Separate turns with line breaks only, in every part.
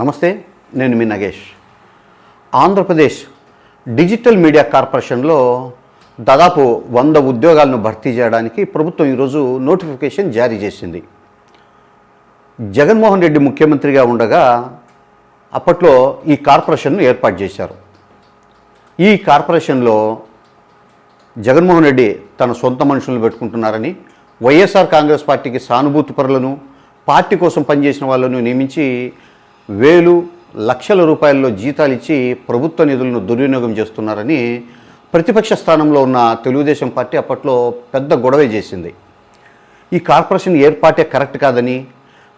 నమస్తే నేను మీ నగేష్. ఆంధ్రప్రదేశ్ డిజిటల్ మీడియా కార్పొరేషన్లో దాదాపు వంద ఉద్యోగాలను భర్తీ చేయడానికి ప్రభుత్వం ఈరోజు నోటిఫికేషన్ జారీ చేసింది. జగన్మోహన్ రెడ్డి ముఖ్యమంత్రిగా ఉండగా అప్పట్లో ఈ కార్పొరేషన్ను ఏర్పాటు చేశారు. ఈ కార్పొరేషన్లో జగన్మోహన్ రెడ్డి తన సొంత మనుషులను పెట్టుకుంటున్నారని వైఎస్ఆర్ కాంగ్రెస్ పార్టీకి సానుభూతిపరులను పార్టీ కోసం పనిచేసిన వాళ్ళను నియమించి వేలు లక్షల రూపాయల్లో జీతాలు ఇచ్చి ప్రభుత్వ నిధులను దుర్వినియోగం చేస్తున్నారని ప్రతిపక్ష స్థానంలో ఉన్న తెలుగుదేశం పార్టీ అప్పట్లో పెద్ద గొడవ చేసింది. ఈ కార్పొరేషన్ ఏర్పాటే కరెక్ట్ కాదని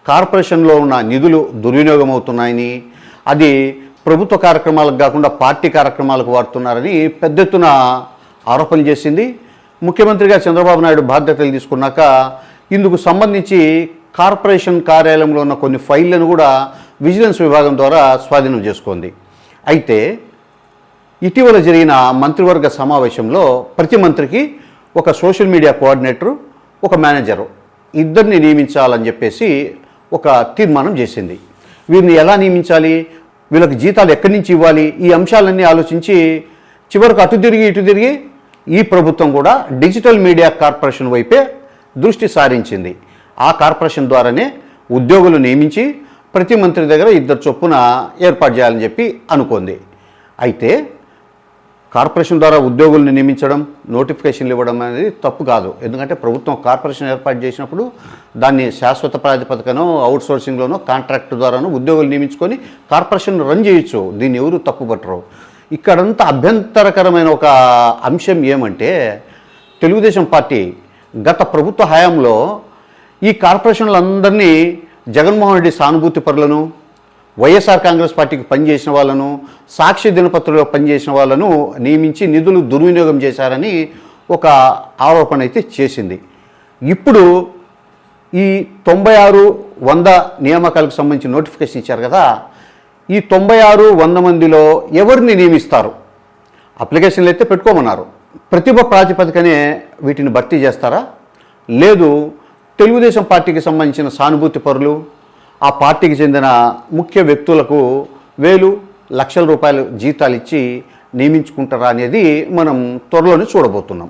కార్పొరేషన్లో ఉన్న నిధులు దుర్వినియోగం అవుతున్నాయని అది ప్రభుత్వ కార్యక్రమాలకు కాకుండా పార్టీ కార్యక్రమాలకు వాడుతున్నారని పెద్ద ఎత్తున ఆరోపణలు చేసింది. ముఖ్యమంత్రిగా చంద్రబాబు నాయుడు బాధ్యతలు తీసుకున్నాక ఇందుకు సంబంధించి కార్పొరేషన్ కార్యాలయంలో ఉన్న కొన్ని ఫైళ్ళను కూడా విజిలెన్స్ విభాగం ద్వారా స్వాధీనం చేసుకుంది. అయితే ఇటీవల జరిగిన మంత్రివర్గ సమావేశంలో ప్రతి మంత్రికి ఒక సోషల్ మీడియా కోఆర్డినేటరు ఒక మేనేజరు ఇద్దరిని నియమించాలని చెప్పేసి ఒక తీర్మానం చేసింది. వీరిని ఎలా నియమించాలి? వీళ్ళకి జీతాలు ఎక్కడి నుంచి ఇవ్వాలి? ఈ అంశాలన్నీ ఆలోచించి చివరకు అటు తిరిగి ఇటు తిరిగి ఈ ప్రభుత్వం కూడా డిజిటల్ మీడియా కార్పొరేషన్ వైపే దృష్టి సారించింది. ఆ కార్పొరేషన్ ద్వారానే ఉద్యోగులు నియమించి ప్రతి మంత్రి దగ్గర ఇద్దరు చొప్పున ఏర్పాటు చేయాలని చెప్పి అనుకుంది. అయితే కార్పొరేషన్ ద్వారా ఉద్యోగుల్ని నియమించడం నోటిఫికేషన్లు ఇవ్వడం అనేది తప్పు కాదు. ఎందుకంటే ప్రభుత్వం కార్పొరేషన్ ఏర్పాటు చేసినప్పుడు దాన్ని శాశ్వత ప్రాతిపదికనో అవుట్ సోర్సింగ్లోనో కాంట్రాక్ట్ ద్వారానో ఉద్యోగులు నియమించుకొని కార్పొరేషన్ రన్ చేయొచ్చు. దీన్ని ఎవరు తప్పుపట్టరు ఇక్కడంతా అభ్యంతరకరమైన ఒక అంశం ఏమంటే తెలుగుదేశం పార్టీ గత ప్రభుత్వ హయాంలో ఈ కార్పొరేషన్లందరినీ జగన్మోహన్ రెడ్డి సానుభూతి పరులను వైఎస్ఆర్ కాంగ్రెస్ పార్టీకి పనిచేసిన వాళ్ళను సాక్షి దినపత్రికలో పనిచేసిన వాళ్ళను నియమించి నిధులు దుర్వినియోగం చేశారని ఒక ఆరోపణ అయితే చేసింది. ఇప్పుడు ఈ తొంభై ఆరు వంద నియామకాలకు సంబంధించి నోటిఫికేషన్ ఇచ్చారు కదా ఈ తొంభై ఆరు వంద మందిలో ఎవరిని నియమిస్తారు? అప్లికేషన్లు అయితే పెట్టుకోమన్నారు. ప్రతిభ ప్రాతిపదికనే వీటిని భర్తీ చేస్తారా? లేదు తెలుగుదేశం పార్టీకి సంబంధించిన సానుభూతి పరులు ఆ పార్టీకి చెందిన ముఖ్య వ్యక్తులకు వేలు లక్షల రూపాయలు జీతాలు ఇచ్చి నియమించుకుంటారా అనేది మనం త్వరలోనే చూడబోతున్నాం.